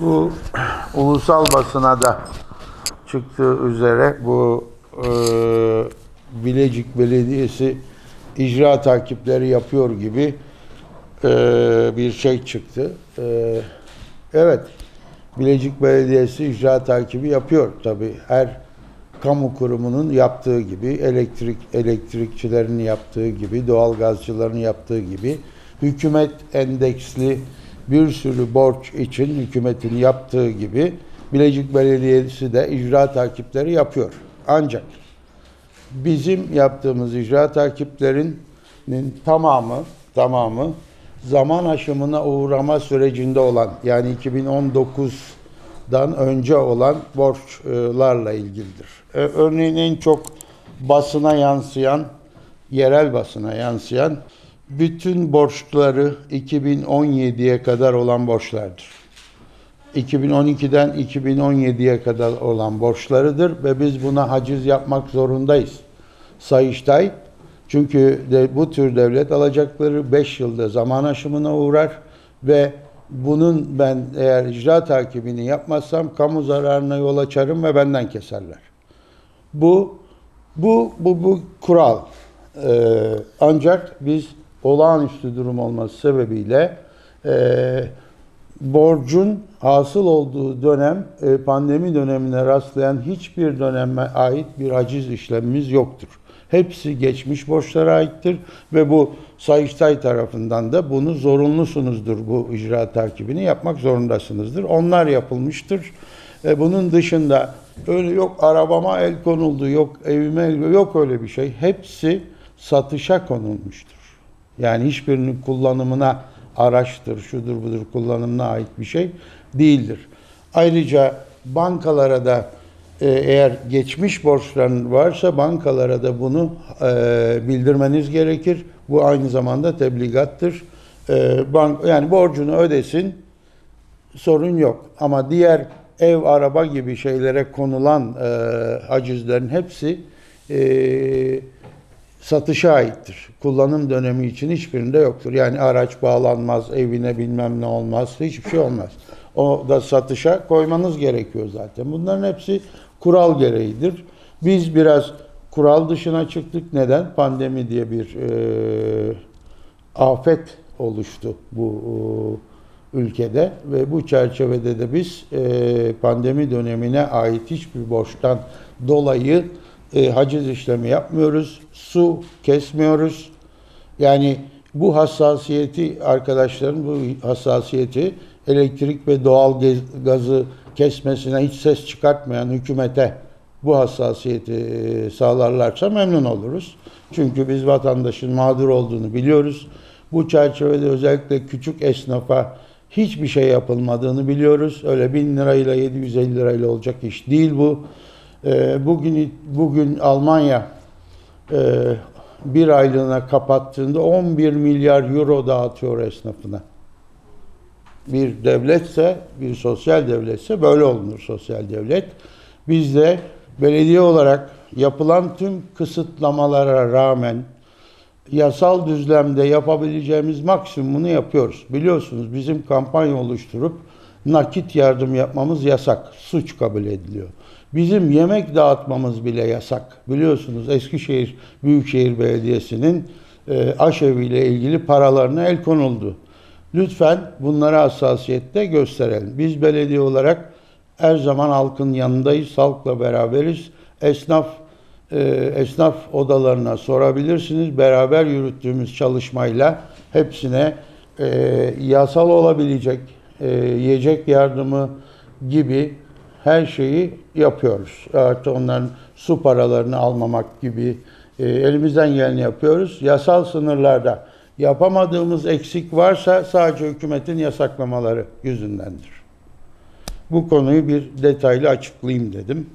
Bu ulusal basına da çıktığı üzere bu e, Bilecik Belediyesi icra takipleri yapıyor gibi e, bir şey çıktı. E, evet, Bilecik Belediyesi icra takibi yapıyor tabii. Her kamu kurumunun yaptığı gibi, elektrik elektrikçilerin yaptığı gibi, doğalgazcıların yaptığı gibi hükümet endeksli bir sürü borç için hükümetin yaptığı gibi Bilecik Belediyesi de icra takipleri yapıyor. Ancak bizim yaptığımız icra takiplerinin tamamı tamamı zaman aşımına uğrama sürecinde olan yani 2019'dan önce olan borçlarla ilgilidir. Ee, Örneğin en çok basına yansıyan, yerel basına yansıyan bütün borçları 2017'ye kadar olan borçlardır. 2012'den 2017'ye kadar olan borçlarıdır ve biz buna haciz yapmak zorundayız. Sayıştay çünkü de bu tür devlet alacakları 5 yılda zaman aşımına uğrar ve bunun ben eğer icra takibini yapmazsam kamu zararına yol açarım ve benden keserler. Bu bu bu bu kural. Ee, ancak biz olağanüstü durum olması sebebiyle e, borcun hasıl olduğu dönem e, pandemi dönemine rastlayan hiçbir döneme ait bir haciz işlemimiz yoktur. Hepsi geçmiş borçlara aittir ve bu Sayıştay tarafından da bunu zorunlusunuzdur bu icra takibini yapmak zorundasınızdır. Onlar yapılmıştır. E, bunun dışında öyle yok arabama el konuldu, yok evime el yok öyle bir şey. Hepsi satışa konulmuştur. Yani hiçbirinin kullanımına araçtır, şudur budur kullanımına ait bir şey değildir. Ayrıca bankalara da e, eğer geçmiş borçların varsa bankalara da bunu e, bildirmeniz gerekir. Bu aynı zamanda tebligattır. E, bank yani borcunu ödesin, sorun yok. Ama diğer ev, araba gibi şeylere konulan e, hacizlerin hepsi e, satışa aittir. Kullanım dönemi için hiçbirinde yoktur. Yani araç bağlanmaz, evine bilmem ne olmaz, hiçbir şey olmaz. O da satışa koymanız gerekiyor zaten. Bunların hepsi kural gereğidir. Biz biraz kural dışına çıktık. Neden? Pandemi diye bir e, afet oluştu bu e, ülkede ve bu çerçevede de biz e, pandemi dönemine ait hiçbir borçtan dolayı e, haciz işlemi yapmıyoruz, su kesmiyoruz. Yani bu hassasiyeti arkadaşların bu hassasiyeti elektrik ve doğal gazı kesmesine hiç ses çıkartmayan hükümete bu hassasiyeti e, sağlarlarsa memnun oluruz. Çünkü biz vatandaşın mağdur olduğunu biliyoruz. Bu çerçevede özellikle küçük esnafa hiçbir şey yapılmadığını biliyoruz. Öyle 1000 lirayla 750 lirayla olacak iş değil bu. Ee, Bugün bugün Almanya e, bir aylığına kapattığında 11 milyar euro dağıtıyor esnafına. Bir devletse, bir sosyal devletse böyle olunur sosyal devlet. Biz de belediye olarak yapılan tüm kısıtlamalara rağmen yasal düzlemde yapabileceğimiz maksimumunu yapıyoruz. Biliyorsunuz bizim kampanya oluşturup nakit yardım yapmamız yasak, suç kabul ediliyor. Bizim yemek dağıtmamız bile yasak. Biliyorsunuz Eskişehir Büyükşehir Belediyesi'nin e, aşevi ile ilgili paralarına el konuldu. Lütfen bunlara hassasiyette gösterelim. Biz belediye olarak her zaman halkın yanındayız, halkla beraberiz. Esnaf e, esnaf odalarına sorabilirsiniz. Beraber yürüttüğümüz çalışmayla hepsine e, yasal olabilecek e, yiyecek yardımı gibi her şeyi yapıyoruz. Artı onların su paralarını almamak gibi e, elimizden geleni yapıyoruz. Yasal sınırlarda yapamadığımız eksik varsa sadece hükümetin yasaklamaları yüzündendir. Bu konuyu bir detaylı açıklayayım dedim.